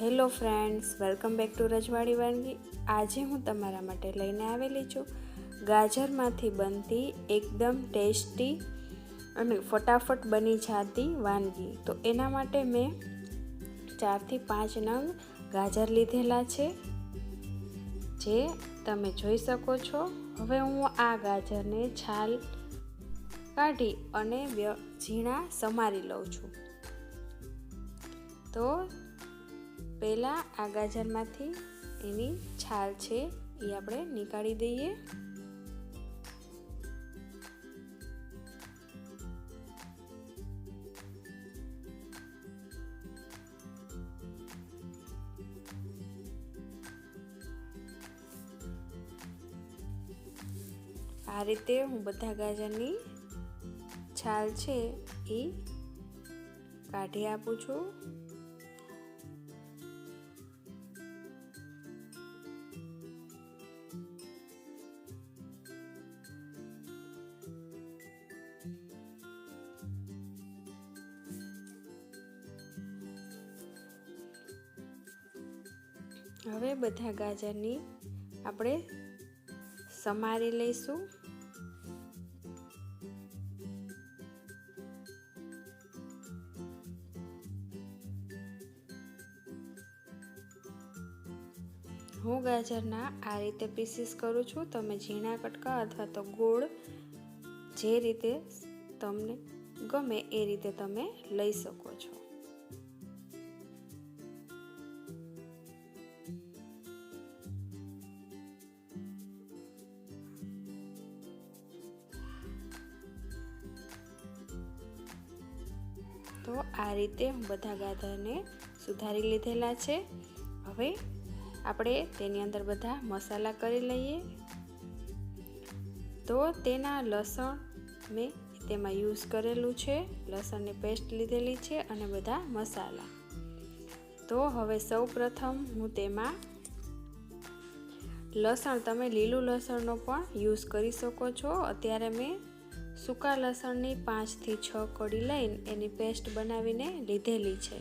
Hello friends, welcome back to રજવાડી વાનગી. આજે હું તમારા માટે લઈને આવેલી છું ગાજરમાંથી બનતી એકદમ ટેસ્ટી અને ફટાફટ બની જતી વાનગી. તો એના માટે મેં ચારથી પાંચ નંગ ગાજર લીધેલા છે, જે તમે જોઈ શકો છો. હવે હું આ ગાજરને છાલ કાઢી અને ઝીણા સમારી લઉં છું. તો પહેલાં આ ગાજરમાંથી એની છાલ છે એ આપણે નીકાળી દઈએ. આ રીતે હું બધા ગાજરની છાલ છે એ કાઢી આપું છું. હવે બધા ગાજરની આપણે સમારી લઈશું. હું ગાજરના આ રીતે પીસીસ કરું છું. તમે ઝીણા કટકા અથવા તો ગોળ જે રીતે તમને ગમે એ રીતે તમે લઈ શકો છો. તો આ રીતે બધા ગાધાને સુધારી લીધેલા છે. હવે આપણે તેની અંદર બધા મસાલા કરી લઈએ. તો તેના લસણ મેં તેમાં યુઝ કરેલું છે. લસણની પેસ્ટ લીધેલી છે અને બધા મસાલા. તો હવે સૌ પ્રથમ હું તેમાં લસણ, તમે લીલું લસણનો પણ યુઝ કરી શકો છો. અત્યારે મેં સૂકા લસણની પાંચથી છ કડી લઈને એની પેસ્ટ બનાવીને લીધેલી છે.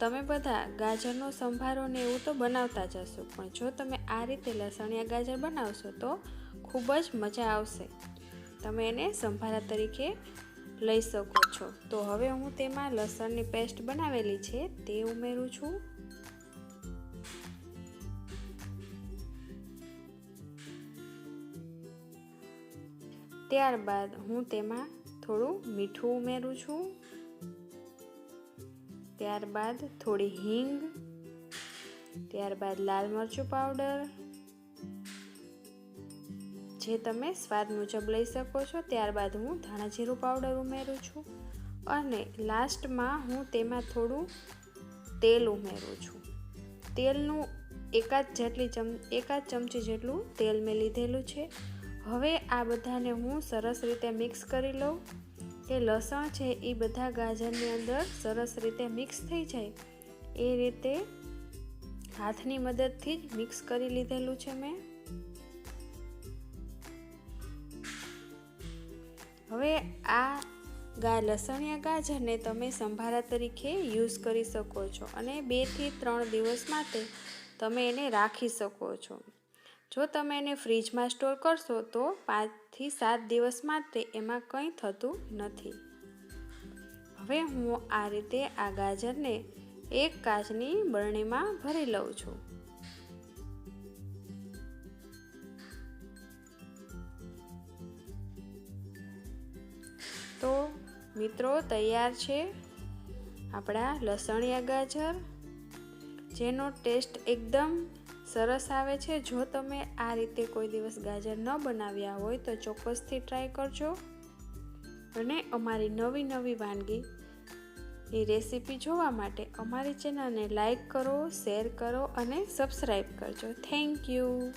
તમે બધા ગાજરનો સંભારો ને એવું તો બનાવતા જ હશો, પણ જો તમે આ રીતે લસણિયા ગાજર બનાવશો તો ખૂબ જ મજા આવશે. તમે એને સંભારા તરીકે લઈ શકો છો. તો હવે હું તેમાં લસણની પેસ્ટ બનાવેલી છે તે ઉમેરું છું. ત્યારબાદ હું તેમાં થોડું મીઠું ઉમેરું છું. ત્યારબાદ થોડી હિંગ. ત્યારબાદ લાલ મરચું પાવડર. જે તમે સ્વાદ મુજબ લઈ શકો છો. ત્યારબાદ હું ધાણા જીરું પાવડર ઉમેરું છું. અને લાસ્ટમાં હું તેમાં થોડું તેલ ઉમેરું છું. તેલનું એકાદ જેટલી ચમ, એકાદ ચમચી જેટલું તેલ મેં લીધેલું છે. હવે આ બધાને હું સરસ રીતે મિક્સ કરી લઉં. કે લસણ છે એ બધા ગાજરની અંદર સરસ રીતે મિક્સ થઈ જાય. એ રીતે હાથની મદદથી જ મિક્સ કરી લીધેલું છે મેં. હવે આ ગા લસણિયા ગાજરને તમે સંભારા તરીકે યુઝ કરી શકો છો અને બેથી ત્રણ દિવસ માટે તમે એને રાખી શકો છો. જો તમે એને ફ્રીજમાં સ્ટોર કરશો, તો પાંચથી સાત દિવસ માટે એમાં કંઈ થતું નથી. હવે હું આ રીતે આ ગાજરને એક કાચની બરણીમાં ભરી લઉં છું. તો મિત્રો તૈયાર છે આપણા લસણિયા ગાજર, જેનો ટેસ્ટ એકદમ સરસ આવે છે. જો તમે આ રીતે કોઈ દિવસ ગાજર ન બનાવ્યા હોય તો ચોક્કસથી ટ્રાય કરજો. અને અમારી નવી નવી વાનગી એ રેસીપી જોવા માટે અમારી ચેનલને લાઈક કરો શેર કરો અને સબસ્ક્રાઈબ કરજો. Thank you